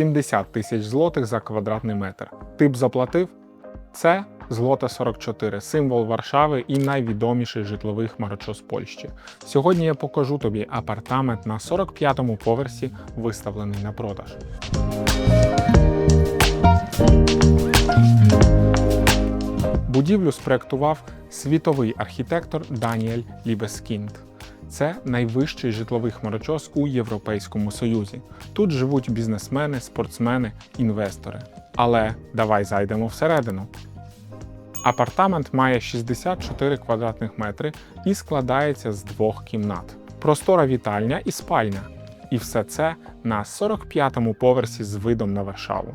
70 тисяч злотих за квадратний метр. Ти б заплатив? Це Злота 44, символ Варшави і найвідоміший житловий хмарочос Польщі. Сьогодні я покажу тобі апартамент на 45-му поверсі, виставлений на продаж. Будівлю спроектував світовий архітектор Даніель Лібескінд. Це найвищий житловий хмарочос у Європейському Союзі. Тут живуть бізнесмени, спортсмени, інвестори. Але давай зайдемо всередину. Апартамент має 64 квадратних метри і складається з двох кімнат: простора вітальня і спальня. І все це на 45-му поверсі з видом на Варшаву.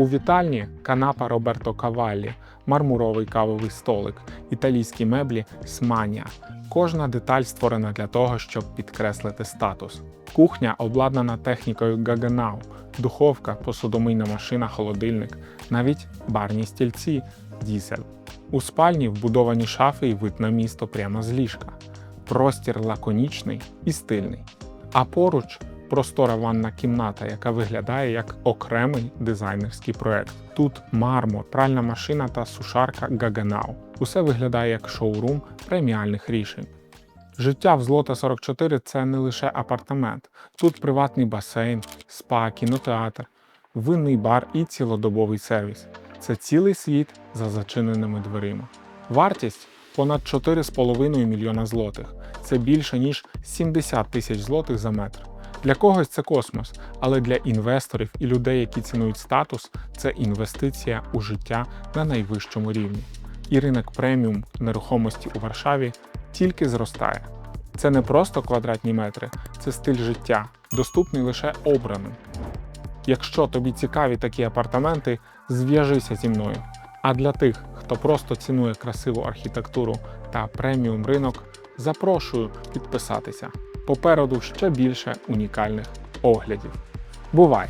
У вітальні канапа Роберто Каваллі, мармуровий кавовий столик, італійські меблі Сманя. Кожна деталь створена для того, щоб підкреслити статус. Кухня обладнана технікою Гаганау, духовка, посудомийна машина, холодильник, навіть барні стільці дізель. У спальні вбудовані шафи і вид на місто прямо з ліжка. Простір лаконічний і стильний. А поруч простора ванна кімната, яка виглядає як окремий дизайнерський проект. Тут мармур, пральна машина та сушарка Гаганау. Усе виглядає як шоурум преміальних рішень. Життя в Злота 44 це не лише апартамент. Тут приватний басейн, спа, кінотеатр, винний бар і цілодобовий сервіс. Це цілий світ за зачиненими дверима. Вартість понад 4,5 мільйона злотих. Це більше ніж 70 тисяч злотих за метр. Для когось це космос, але для інвесторів і людей, які цінують статус, це інвестиція у життя на найвищому рівні. І ринок преміум нерухомості у Варшаві тільки зростає. Це не просто квадратні метри, це стиль життя, доступний лише обраним. Якщо тобі цікаві такі апартаменти, зв'яжися зі мною. А для тих, хто просто цінує красиву архітектуру та преміум ринок, запрошую підписатися. Попереду ще більше унікальних оглядів. Бувай!